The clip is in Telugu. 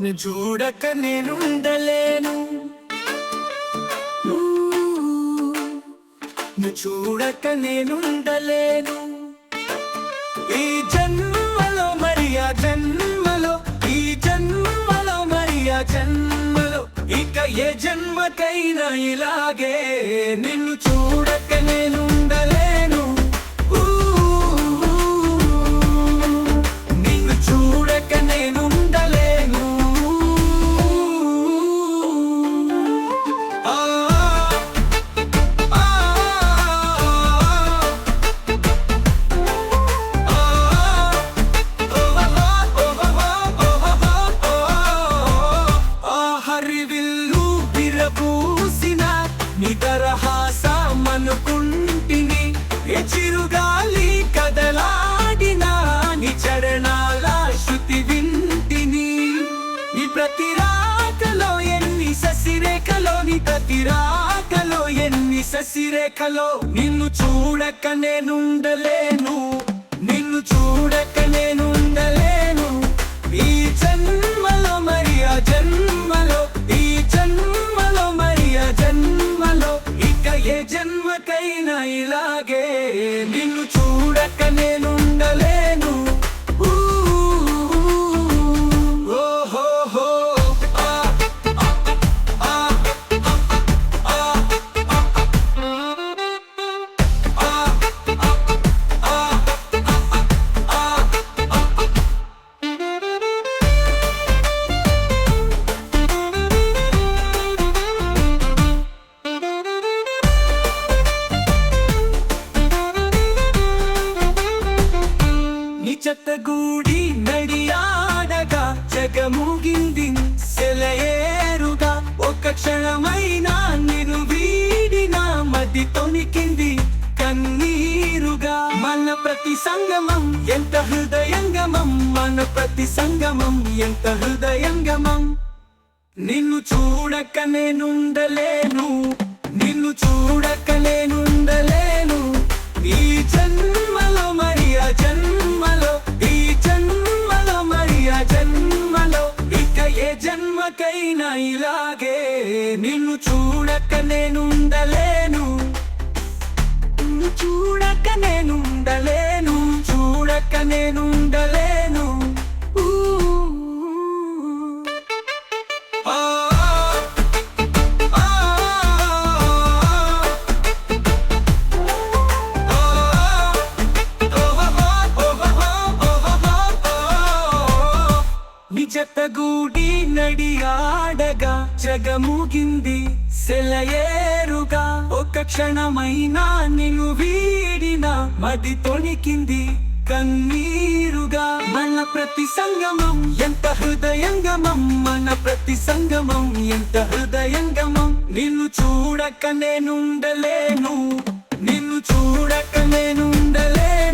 ని చూడక నేనుండలేను. ను చూడక నేనుండలేను. ఈ జన్మలో మరి ఆ జన్మలో ఈ జన్మలో మరి ఆ జన్మలో ఇక ఏ జన్మకైనా ఇలాగే నిన్ను చూడక నేను ప్రతి రాకలో ఎన్ని ససిరేఖలో నీ ప్రతి రాకలో ఎన్ని ససిరేఖలో నిన్ను చూడక నేనుండలేను. నిన్ను చూడక నేనుండలేను. ఈ జన్మలో మరి ఆ జన్మలో ఈ జన్మలో మరి ఆ జన్మలో ఇక ఏ జన్మకైనా ఇలాగే నిన్ను చూడక నేను నిచతగూడి నడియాడగా జగముగింది సెలయేరుగా. ఒక క్షణమైనా నేను వీడిన మది తొనికింది కన్నీరుగా. మన ప్రతి సంగమం ఎంత హృదయంగమం? మన ప్రతి సంగమం ఎంత హృదయంగమం? నిన్ను చూడక నేనుండలేను. జన్మకైనా ఇలాగే నిన్ను చూడక నేనుండలేను. నిన్ను చూడక నేనుండలేను. నిజతగూడి నడియాడగా జగముగింది సెలయేరుగా. ఒక క్షణమైనా నిన్ను వీడిన మది తొణికింది కన్నీరుగా. మన ప్రతి సంగమం ఎంత హృదయంగమం మన ప్రతి సంగమం ఎంత హృదయంగమం. నిన్ను చూడక నేనుండలేను నిన్ను చూడక నేనుండలేను.